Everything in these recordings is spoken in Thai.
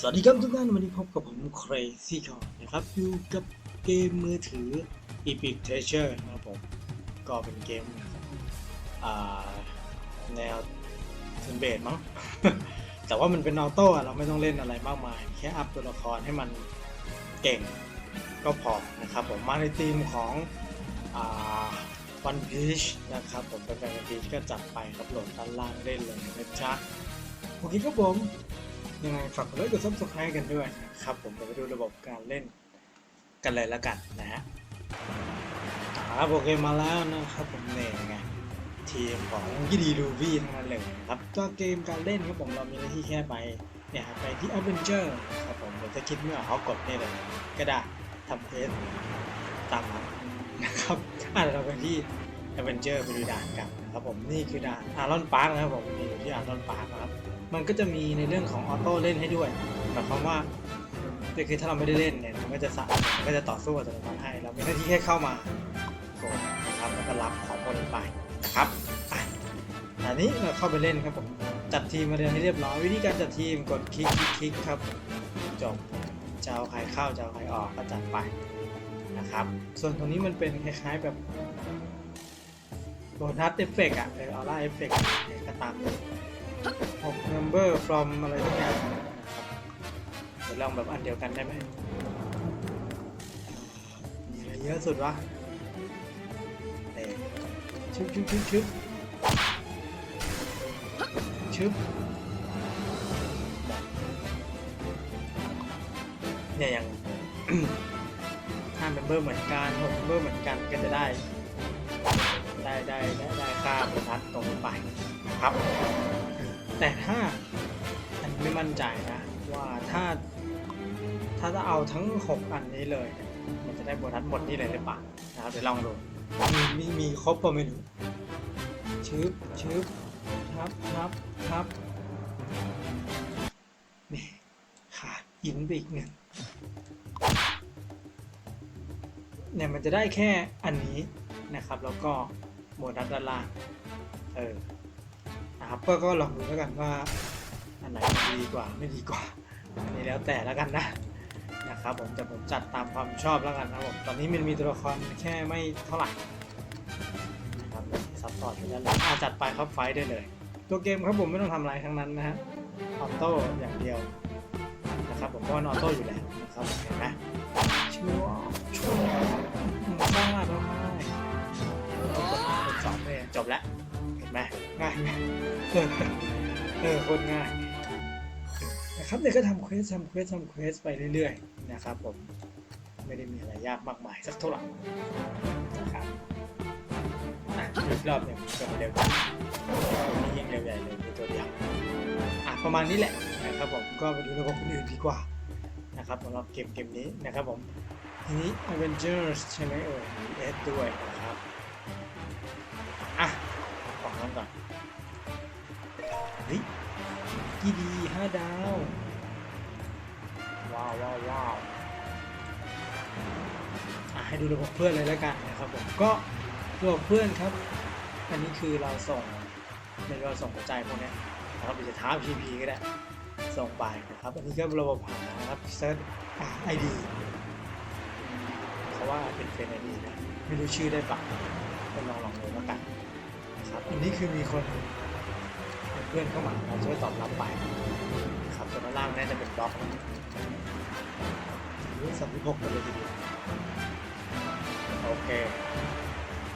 สวัสดีครับทุกท่านวันนี้พบกับผม Crazy c o นะครับอยู่กับเกมมือถือ Epic Treasure นะครับผม ก็เป็นเกมแนวทุนเบสมั้ง แต่ว่ามันเป็นออโต้เราไม่ต้องเล่นอะไรมากมาย แค่อัพตัวละครให้มันเก่งก็พอนะครับผมมาในทีมของอ่า One Piece นะครับผมเป็นแฟน One Piece ก็จัดไปครับโหลดด้านล่างเล่นเลยนะจ๊ะโอเคครับผม ยังไงฝากกดไลค์กดซับสไครต์กันด้วยนะครับผมเดี๋ยวไปดูระบบการเล่นกันเลยแล้วกันนะฮะครับโอเคมาแล้วนะครับผมเนี่ยไงทีมของยิดีลูวี่ทั้งนั้นเลยครับตัวเกมการเล่นครับผมเรามีหน้าที่แค่ไปเนี่ยไปที่ Adventure ครับผมเดี๋ยวถ้าคิดไม่อเขากดนี่เลยก็ได้ทำเควสตามนะครับอะเดี๋ยวเราไปที่ Adventure ไปดูด่านกันนะครับผมนี่คือด่านอารอนพาร์คนะครับผมมีอยู่ที่อารอนพาร์คนะครับ มันก็จะมีในเรื่องของออโต้เล่นให้ด้วยหมายความว่าก็คือถ้าเราไม่ได้เล่นเนี่ยมันก็จะสะมันก็จะต่อสู้กับตัวละครให้เรามีหน้าที่แค่เข้ามากดนะครับแล้วก็รับของพวกนี้ไปนะครับอันนี้เราเข้าไปเล่นครับผมจัดทีมมาเรียนให้เรียบร้อยวิธีการจัดทีมกดคลิกคลิกคลิกครับจบจะเอาใครเข้าจะเอาใครออกก็จัดไปนะครับ ส่วนตรงนี้มันเป็นคล้ายๆแบบโบนัสเอฟเฟกต์อะเออออร่าเอฟเฟกต์ก็ตาม 6 number from อะไรทุกอย่างนะครับเดี๋ยวลองแบบอันเดียวกันได้ไหมมีอะไรเยอะสุดวะเตะชึบชึบชึบชึบชึบเนี่ยอย่าง5 member เหมือนกัน6 member เหมือนกันก็จะได้ ได้ได้ได้ได้ค่าโบนัสตรงนี้ไปครับ แต่ถ้าอันไม่มั่นใจนะว่าถ้าถ้าจะเอาทั้ง 6 อันนี้เลย มันจะได้โบนัสหมดนี่เลยหรือเปล่านะครับเดี๋ยวลองดูมีมีมีครบป่ะไม่รู้ชึบชึบครับครับครับนี่ขาดอินไปอีกหนึ่งเนี่ยมันจะได้แค่อันนี้นะครับ แล้วก็โบนัสด้านล่างเออ นะครับก็ก็ลองดูแล้วกันว่าอันไหนดีกว่าไม่ดีกว่าอันนี้แล้วแต่แล้วกันนะนะครับผมแต่ผมจัดตามความชอบแล้วกันนะผมตอนนี้มันมีตัวละครแค่ไม่เท่าไหร่นะครับซัพพอร์ตอยู่ด้านหลังอะจัดไปครับไฟท์ได้เลย ตัวเกมครับผมไม่ต้องทำอะไรทั้งนั้นนะฮะออโต้อย่างเดียวนะครับผมเพราะว่าออโต้อยู่แล้วนะครับเห็นไหมชัวชัว เออคตรง่ายนะครับเดี๋ยก็ทำเควสทำเควสทำเควสไปเรื่อยๆนะครับผมไม่ได้มีอะไรยากมากมายสักเท่าไหร่นะครับอะอีกรอบหนึ่งก็เร็วจังตัวนี้ยังเร็วใหญ่เลยมีตัวเดียวอะประมาณนี้แหละนะครับผมก็ไปดูระบบอื่นดีกว่านะครับสำหรับเกมเกมนี้นะครับผมทีนี้ Avengers ใช่ไหมเอ่ยเอสด้วยนะครับอะของนั้นก่อน กี่ดีห้าดาว ว้าวว้าวว้าวอะให้ดูระบบเพื่อนเลยแล้วกันนะครับผมก็ระบบเพื่อนครับ อันนี้คือเราส่งในเราส่งหัวใจพวกเนี้ยนะครับหรือจะท้า PP ก็ได้ส่งไปนะครับ อันนี้ก็ระบบหานะครับเซิร์ชไอดีเขาว่าเป็นเป็นไอดีนะไม่รู้ชื่อได้ปะก็ลองลองดูแล้วกันครับอันนี้คือมีคน เพื่อนเข้ามาเราช่วยตอบรับไปครับส่วนด้านล่างน่าจะเป็นบล็อกรุ่สามสิบหกกันเลยทีเดียวโอเค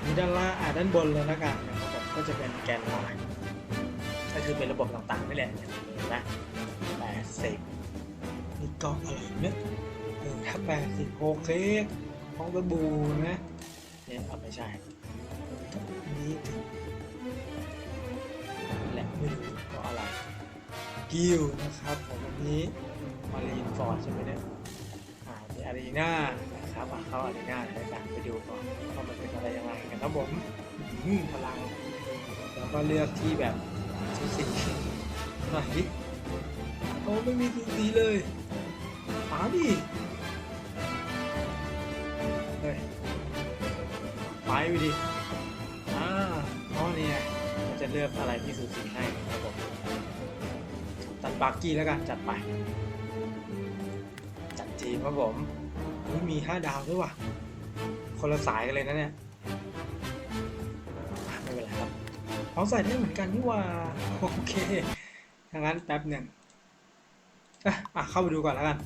มีด้านล่างอ่าด้านบนเลยล้วกันนะครับผมก็จะเป็นแกนไลน์ก็คือเป็นระบบต่างๆนี่แหละนะแปดสิบมีกล่องอะไรเนี่ยเออถ้าแปดสิบโอเคของตะบูนะเนี่ยเอาไม่ใช่นี้ถึง ไม่รู้เพราะอะไรกิลนะครับผมวันนี้มารีนฟอร์ดใช่ไหมเนี่ยอ่ามีอารีนานะครับเข้าอารีนาเลยกันไปดูก่อนว่ามันเป็นอะไรยังไงกันครับผมืพลัง แล้วก็เลือกที่แบบชุดสีไหนโอ้ไม่มีชุดสีเลยป๋าดิเฮ้ยไปไปดิ เลือกอะไรที่สูสีให้ครับผมตัดบาร์กี้แล้วกันจัดไป จัดทีมครับผมมีห้าดาวด้วยว่ะ คนละสายกันเลยนะเนี่ยไม่เป็นไรครับเอาใส่ได้เหมือนกันนี่ว่า โอเคถ้างั้นแป๊บหนึ่งอะอะเข้าไปดูก่อนแล้วกัน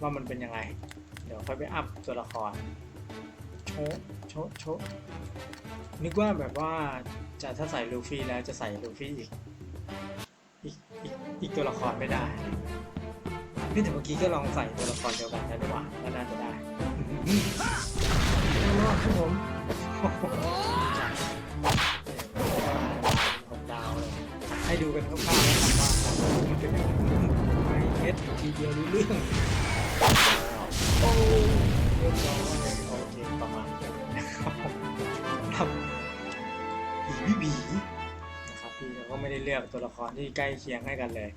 ว่ามันเป็นยังไง เดี๋ยวค่อยไปอัพตัวละคร โชะโชะโชะนึกว่าแบบว่าจะถ้าใส่ลูฟี่แล้วจะใส่ลูฟี่อีกอีกอีกอีกตัวละครไม่ได้นี่แต่เมื่อกี้ก็ลองใส่ตัวละครเดียวกันได้ดีกว่าก็น่าจะได้อื้อหือรอดครับผมโอ้โหจัดผมดาวเลยให้ดูกันคร่าวๆนะครับว่ามันเป็นยังไงไอเอสทีเดียวรู้เรื่องโอ้เรียบร้อย เราก็ไม่ได้เลือกตัวละครที่ใกล้เคียงให้กันเลย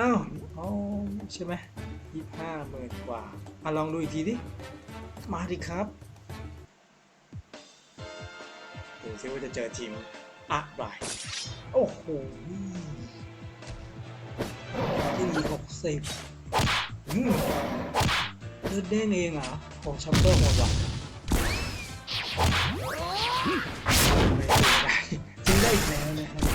อ้าวอ๋อใช่ไหมยี่ห้าหมื่นกว่าอะลองดูอีกทีดิ มาดิครับดูซิว่าจะเจอทีมอะไรโอ้โหที่มีหกสิบอืมเลือดเด้งเองเหรอโอ้ชัมเปอร์หมดว่ะไม่ได้จริงได้อีกแล้วนะฮะ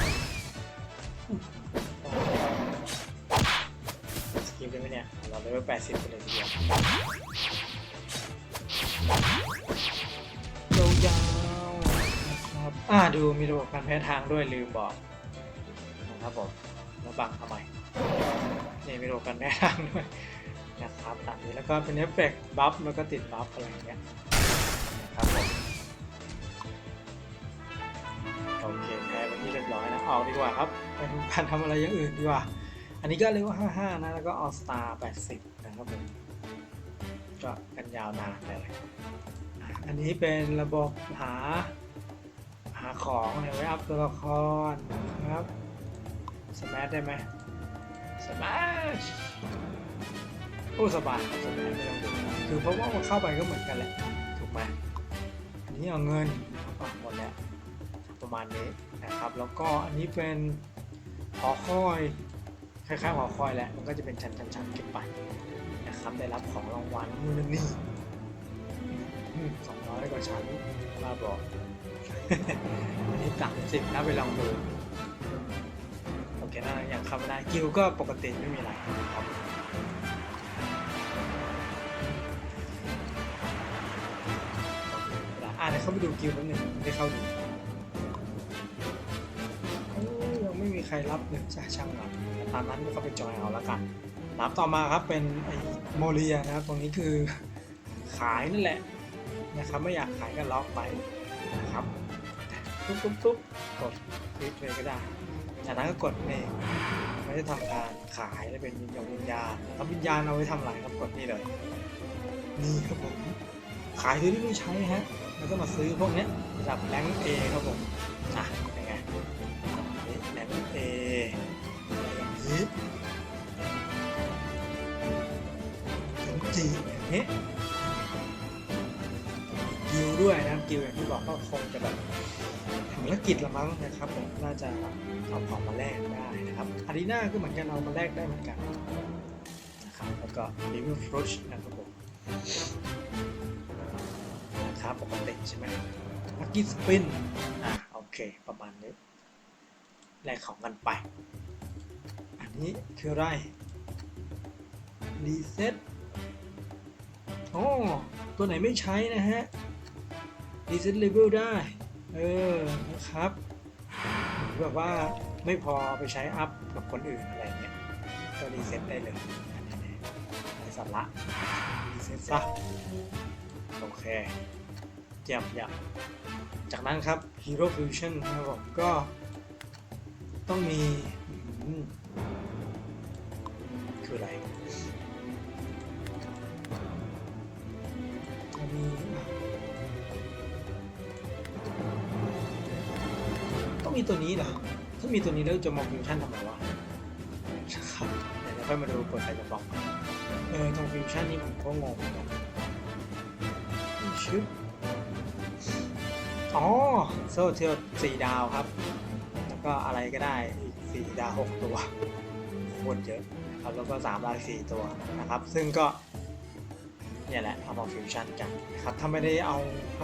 เนี่ยเราเลเวลแปดสิบไปเลยทีเดียวยาวๆนะครับอ่าดูมีระบบการแพ้ทางด้วยลืมบอกนะครับผมแล้วบังทำไมนี่มีระบบการแพ้ทางด้วยนะครับตามนี้แล้วก็เป็นเอฟเฟกต์บัฟแล้วก็ติดบัฟอะไรอย่างเงี้ยนะครับผมโอเคแพ้เป็นที่เรียบร้อยนะออกดีกว่าครับไปทำการทำอะไรอย่างอื่นดีกว่า อันนี้ก็เรียกว่า55 นะ แล้วก็ All Star 80 นะครับผมก็กันยาวนานเลยอะอันนี้เป็นระบบหา หาของเนี่ยไว้อัพตัวละครนะครับสมาร์ทได้ไหมสมาร์ทโอ้สบายครัสบายไม่ต้องดูคือเพราะว่ามันเข้าไปก็เหมือนกันแหละถูกไหมอันนี้เอาเงินนะครับหมดแล้วประมาณนี้นะครับ แล้วก็อันนี้เป็นหอคอย คล้ายๆหอคอยแหละมันก็จะเป็นชั้นๆๆเก็บไปนะครับได้รับของรางวัลนู่นนี่สองร้อยกว่าชั้นมาบอกอันนี้สามสิบนะไปลองดูโอเคนะอย่างคำนะกิวก็ปกติไม่มีอะไรนะครับอ่าเดี๋ยวเข้าไปดูกิวแป๊บหนึงได้เข้าดู ใครรับหนึ่งจ้าช่างมันตามนั้นก็ไปจอยเอาละกันนับต่อมาครับเป็นไอโมเลียนะครับตรงนี้คือขายนั่นแหละนะครับไม่อยากขายก็ล็อกไปนะครับตุ๊บตุ๊บตุ๊บกดคลิกเลยก็ได้จากนั้นก็กดนี่ไม่ได้ทำการขายแล้วเป็นวิญญาณวิญญาณทำวิญญาณเอาไว้ทำอะไรครับกดนี่เลยนี่ครับผมขายซื้อที่ไม่ใช้ฮะแล้วก็มาซื้อพวกนี้ระดับแรงเอครับผมอะ ถึงจีอย่างนี้กิวด้วยนะครับกิวอย่างที่บอกก็คงจะแบบถึงธุรกิจละมั้งนะครับผมน่าจะเอาของมาแลกได้นะครับอารีนาก็เหมือนกันเอามาแลกได้เหมือนกันนะครับแล้วก็ลิเวอร์ฟรุชนะครับผมนะครับปกติใช่ไหมลักกี้สปินอะโอเคประมาณนี้แลกของกันไป อันนี้คืออะไรรีเซ็ต โอ้ตัวไหนไม่ใช้นะฮะรีเซ็ตเลเวลได้ เออ นะครับแบบว่าไม่พอไปใช้อัพกับคนอื่นอะไรเงี้ย ก็รีเซ็ตได้เลยในสาระรีเซ็ตซะ โอเคเยี่ยมเยี่ยมจากนั้นครับ Hero Fusion นะครับผมก็ต้องมี มีตัวนี้เหรอถ้ามีตัวนี้แล้วจะมองฟิวชั่นทำไมวะครับเดี๋ยวค่อยมาดูกดไปจะบอกเออตรงฟิวชั่นนี่ผมก็งงเหมือนกันชึบอ๋อโซเทียลสี่ดาวครับ แล้วก็อะไรก็ได้อีกสี่ดาวหกตัวโหตรเยอะนะครับแล้วก็สามลายสี่ตัวนะครับ ซึ่งก็เนี่ยแหละเอามาฟิวชั่นกันนะครับ ถ้าไม่ได้เอาไป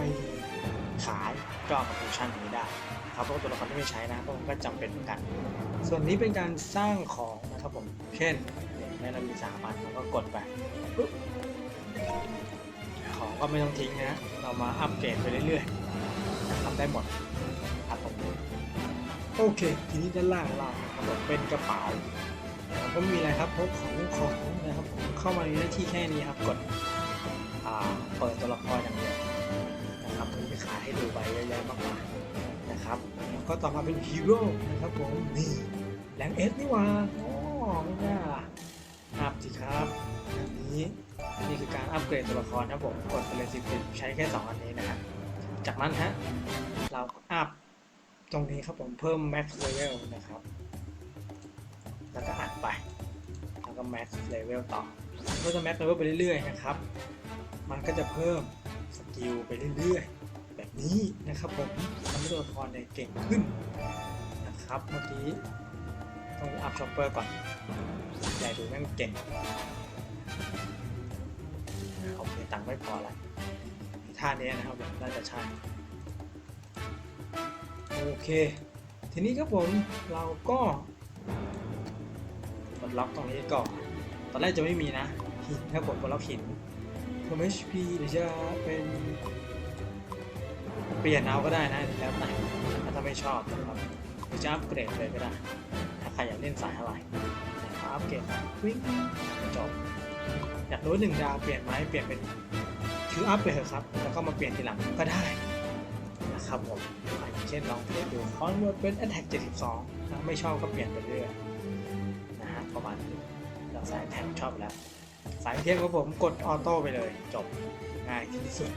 ขายก็เอามาฟิวชันนี้ได้ครับเพราะว่าตัวละครที่ไม่ใช้นะเพราะมันก็จำเป็นเหมือนกัน ส่วนนี้เป็นการสร้างของนะครับผมเช่นแม่เรามีสามันเราก็กดไปปุ๊บของก็ไม่ต้องทิ้งนะ เรามาอัปเกรดไปเรื่อยๆทำได้หมดครับผมโอเค ทีนี้ด้านล่างเราครับผมเป็นกระเป๋าก็มีอะไรครับพกของของนะครับผมเข้ามาในหน้าที่แค่นี้ครับกดอ่าเปิดตัวละครอย่างเดียว มากมายนะครับ ก็ต่อมาเป็นฮีโร่นะครับผมนี่แรงเอสนี่ว่าอ๋อไม่น่าล่ะอัพสิครับอันนี้นี่คือการอัปเกรดตัวละครครับผมกดไปเลยสิบใช้แค่2อันนี้นะครับจากนั้นฮะเราอัพตรงนี้ครับผมเพิ่ม max level นะครับ แล้วก็อัดไป แล้วก็ max level ต่อก็จะ max level ไปเรื่อยๆนะครับ มันก็จะเพิ่มสกิลไปเรื่อยๆ นี้นะครับผมทำให้ตัวละครเนี่ยเก่งขึ้นนะครับเมื่อกี้ต้องอัพช็อปเปอร์ก่อนใหญ่ดูแม่งเก่งโอเคตังค์ไม่พอละท่านี้นะครับผมน่าจะใช่โอเค ทีนี้ครับผมเราก็กดล็อกตรงนี้ก่อนตอนแรกจะไม่มีนะหินครับผมกดล็อกหินเพิ่ม HP หรือจะเป็น ปลี่ยนเอาก็ได้นะแล้วแต่ถ้าไม่ชอบนะครับหรือจะอัปเกรดเลยก็ได้ ถ้าใครอยากเล่นสายอะไรนะครับอัปเกรดวิ่งจบอยากรู้หนึ่งดาวเปลี่ยนไหมเปลี่ยนเป็นคืออัพไปเถอะครับ แล้วก็มาเปลี่ยนทีหลังก็ได้นะครับผมอย่างเช่นลองเทสดูคอนเวิร์ตเป็น Attack 72ถ้าไม่ชอบก็เปลี่ยนไปเรื่อยนะฮะประมาณนี้เราสายแท็กชอบแล้ว สายเทียมของผมกดออโต้ไปเลยจบง่ายที่สุด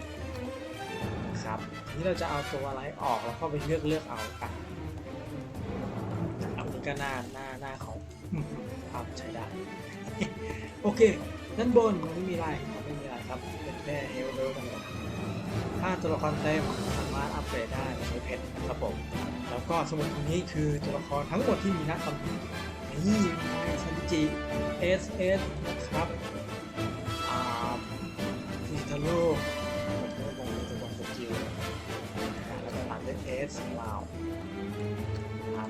นะครับทีนี้เราจะเอาตัวอะไรออกแล้วก็ไปเลือกเลือกเอากันนะครับนี่ก็หน้าหน้าหน้าของภาพใช้ได้ โอเคด้านบนไม่มีอะไรไม่มีอะไรครับเป็นแค่เฮลเลธรรมดาถ้าตัวละครเต็มสามารถอัปเกรดได้ใช้เพชรครับผมแล้วก็สมุดตรงนี้คือตัวละครทั้งหมดที่มีหน้าตำนี้นี่ซันจิเอสเอสนะครับอ่าซิทาโร่ ตาวยเอสลาครับ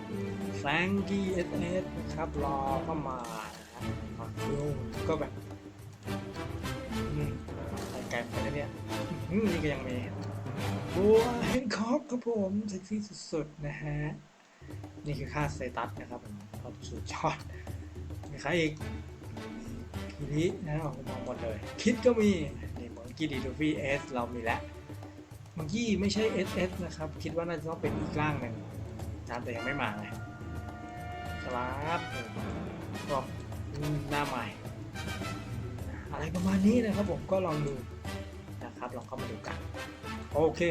แฟรงกี้เอสเอสนะครับรอเข้ามานะฮะมาคุงก็แบบอืมไกลไปแล้วเนี่ยนี่ก็ยังมีบัวเฮนคอกครับผมเซ็กซี่สุดๆนะฮะ นี่คือค่าสเตตัสนะครับผมเข้าสู่ยอดมีใครอีกทีนี้นะเรามองหมดเลย คิดก็มีนี่มังกี้ดีดูฟี่เอสเรามีแล้ว มังกี้ไม่ใช่ SS นะครับ คิดว่าน่าจะต้องเป็นอีกร่างหนึ่งนะแต่ยังไม่มาไงครับก็หน้าใหม่ อะไรประมาณนี้นะครับผมก็ลองดูนะครับลองเข้ามาดูกันโอเค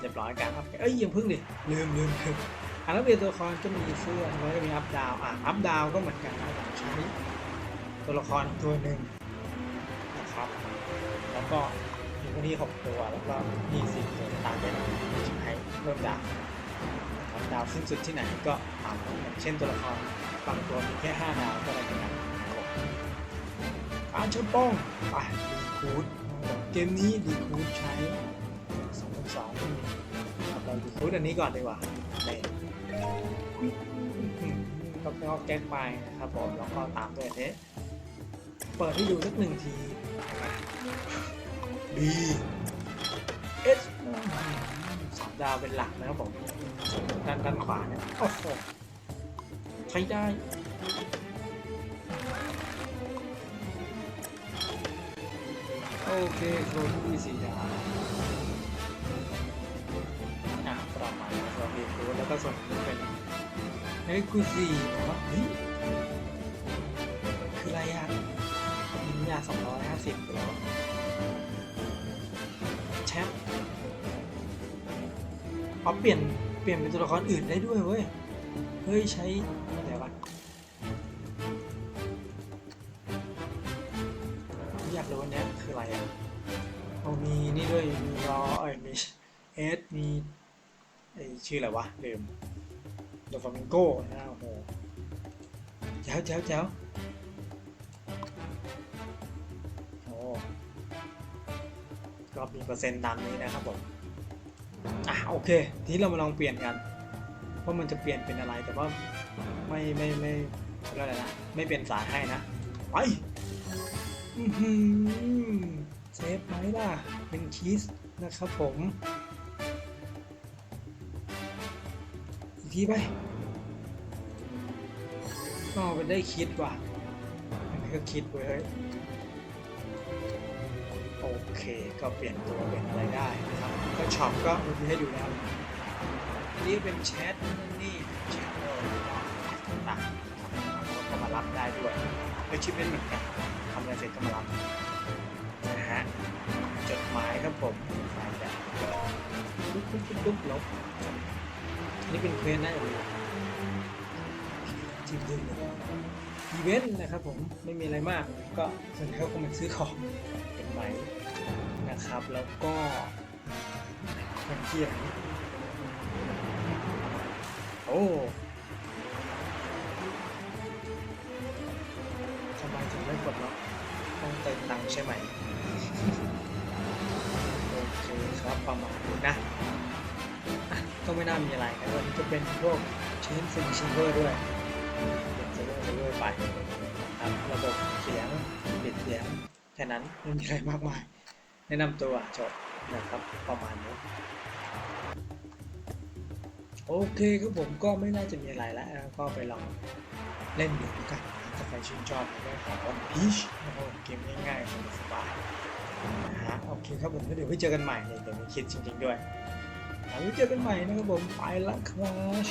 เรียบร้อยการอัพเอ้ยยังพึ่งดิลืมลืมลืมอันนั้นเป็นตัวละครก็มีเสื้อแล้วก็มีอัพดาวอะอัพดาวก็เหมือนกันนะใช้ตัวละครตัวหนึ่งนะครับ แล้วก็ พวกนี้หกตัวแล้วก็มีสี่ตัวตามด้วยใช้เพิ่มดาวนะครับดาวสิ้นสุดที่ไหนก็ตามเช่นตัวละครบางตัวมีแค่ห้าดาวก็อะไรกันนะครับการชนป้องไปดีคูดเกมนี้ดีคูดใช้สองพันสองเราดีคูดอันนี้ก่อนดีกว่าเลยก็ก็แก๊กไปนะครับผมแล้วก็ตามด้วยเนี้เปิดให้ดูสักหนึ่งที B S สามดาวเป็นหลักนะครับผมด้านด้านขวาเนี่ยโอ้โหใช้ได้โอเคโคลนี่สี่ดาวอะประมาณนี้เราเรียนรู้แล้วก็ส่วนนี้เป็นเฮ้ยกูสี่บอกว่าเฮ้ยคืออะไรอะมินยาสองร้อยห้าสิบแล้ว อ๋อเปลี่ยนเปลี่ยนเป็นตัวละครอื่นได้ด้วยเว้ย เฮ้ยใช้อะไรวะอยากรู้อันเนี้ยคืออะไรอะเอามีนี่ด้วย มีรอเอ้ยมีเอสมีไอชื่ออะไรวะลืมโดฟามิงโก้นะโอ้โหแจ๋วแจ๋วแจ๋วโอ้ก็มีเปอร์เซ็นต์ตามนี้นะครับผม อะโอเค ทีนี้เรามาลองเปลี่ยนกันว่ามันจะเปลี่ยนเป็นอะไรแต่ว่าไม่ไม่ไม่เรียกอะไรนะไม่เป็นสายให้นะไปเซฟไหมล่ะเป็นชีสนะครับผม อีกทีไปก็เป็นได้คิดว่ะมันก็คิดเว้ย โอเคก็เปลี่ยนตัวเป็นอะไรได้นะครับ ก็ช็อปก็มีให้ดูแล้วอันนี้เป็นแชทนี่แชทเออต่างๆก็มารับได้ด้วยเป็นชิปเป็นเหมือนกันทำอะไรเสร็จก็มารับนะฮะจดหมายครับผมหมายแบบปุ๊บปุ๊บปุ๊บปุ๊บลบนนี้เป็นเควสน่าจะเป็นจริงจริงเลย อีเวนต์นะครับผมไม่มีอะไรมากก็ส่วนใหญ่ก็คงมาซื้อของเป็นไหมนะครับ แล้วก็มันเที่ยงโอ้ทำไมถึงไม่กดล็อกต้องเติมตังค์ใช่ไหมโอเคครับประมาณนี้นะก็ไม่น่ามีอะไรนะวันนี้จะเป็นพวกชิ้นซิงชิเวอร์ด้วย เป็นเซเวอร์เซเวอร์ไปครับระบบเสียงปิดเสียงแค่นั้นไม่มีอะไรมากมาย แนะนำตัวจบนะครับประมาณนี้โอเคครับผมก็ไม่น่าจะมีอะไรแล้วก็ไปลองเล่นดูกันนะถ้าใครชื่นชอบในเรื่องของวันพีชนะครับเกมง่ายๆสบายๆนะฮะโอเคครับผมเดี๋ยวไว้เจอกันใหม่เลยเดี๋ยวมีคิดจริงๆด้วยแล้วไว้เจอกันใหม่นะครับผมไปละครับ